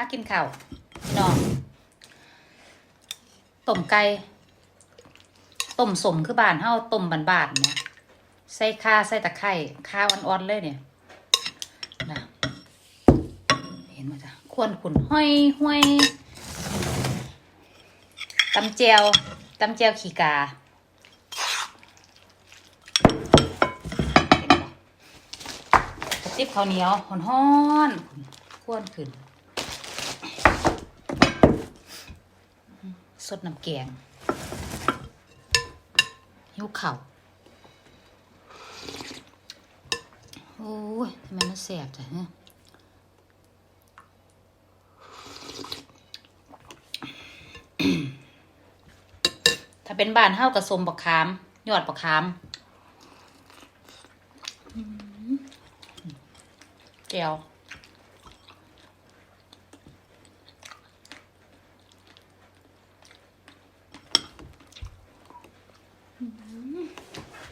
มากินข้าวน้องต้มไก่ต้มสมคือบ้านเฮาต้มบานๆเนี่ยใส่ข่าใส่ตะไคร้ข่าอ่อนๆเลยเนี่ยนะเห็นไหมจ๊ะควรขุนห้อยห้อยตำเจียวตำเจียวขี้กาติบข้าวเหนียวฮ้อนๆควรขึ้น สดน้ำแกงหิวเข่าโอ้ยทำไมมันแสบจังฮะถ้าเป็นบ้านเฮากับสมบักขาม ยอดบักขามอืมแก้ว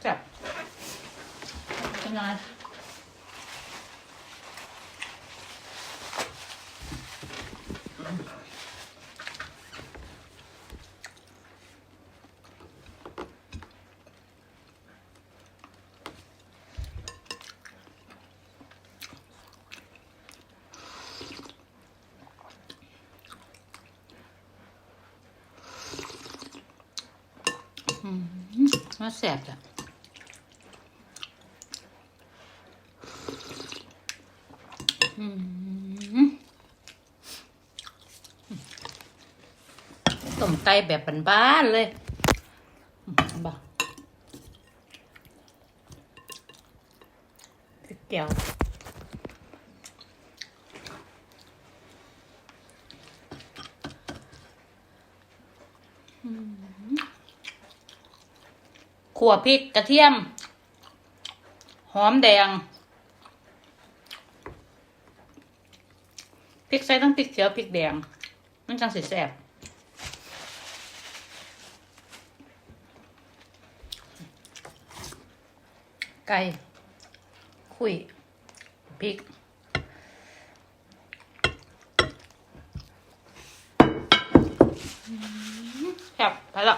จับเป็นไงอืม น่าแสบจ้ะอืมต้มไก่แบบบ้านๆเลยบ้าพริกแก้วอืม ขั่วพริกกระเทียม หอมแดงพริกใส่ทั้งพริกเขียวพริกแดง มันจังสิแซ่บไก่คุยพริกแซ่บไปละ